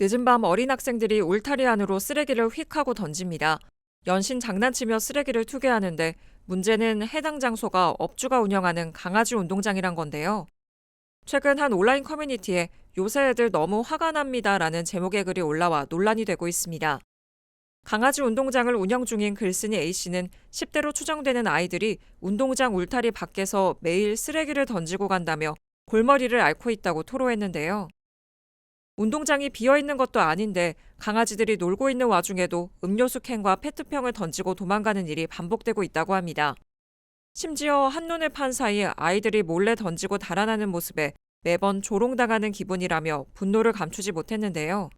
늦은 밤 어린 학생들이 울타리 안으로 쓰레기를 휙 하고 던집니다. 연신 장난치며 쓰레기를 투개하는데 문제는 해당 장소가 업주가 운영하는 강아지 운동장이란 건데요. 최근 한 온라인 커뮤니티에 요새 애들 너무 화가 납니다라는 제목의 글이 올라와 논란이 되고 있습니다. 강아지 운동장을 운영 중인 글쓴이 A씨는 10대로 추정되는 아이들이 운동장 울타리 밖에서 매일 쓰레기를 던지고 간다며 골머리를 앓고 있다고 토로했는데요. 운동장이 비어 있는 것도 아닌데 강아지들이 놀고 있는 와중에도 음료수 캔과 페트병을 던지고 도망가는 일이 반복되고 있다고 합니다. 심지어 한눈을 판 사이 아이들이 몰래 던지고 달아나는 모습에 매번 조롱당하는 기분이라며 분노를 감추지 못했는데요.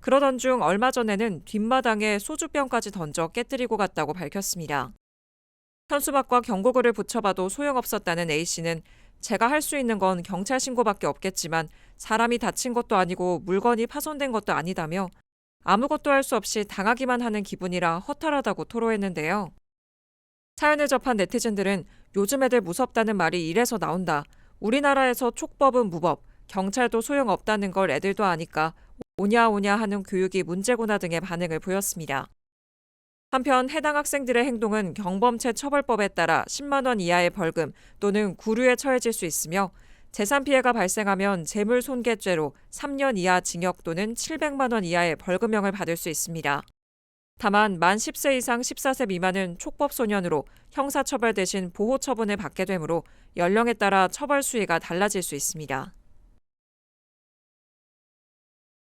그러던 중 얼마 전에는 뒷마당에 소주병까지 던져 깨뜨리고 갔다고 밝혔습니다. 현수막과 경고글을 붙여봐도 소용없었다는 A씨는 제가 할 수 있는 건 경찰 신고밖에 없겠지만 사람이 다친 것도 아니고 물건이 파손된 것도 아니다며 아무것도 할 수 없이 당하기만 하는 기분이라 허탈하다고 토로했는데요. 사연을 접한 네티즌들은 요즘 애들 무섭다는 말이 이래서 나온다. 우리나라에서 촉법은 무법, 경찰도 소용없다는 걸 애들도 아니까 오냐 오냐 하는 교육이 문제구나 등의 반응을 보였습니다. 한편 해당 학생들의 행동은 경범죄 처벌법에 따라 10만 원 이하의 벌금 또는 구류에 처해질 수 있으며 재산 피해가 발생하면 재물 손괴죄로 3년 이하 징역 또는 700만 원 이하의 벌금형을 받을 수 있습니다. 다만 만 10세 이상 14세 미만은 촉법 소년으로 형사 처벌 대신 보호 처분을 받게 되므로 연령에 따라 처벌 수위가 달라질 수 있습니다.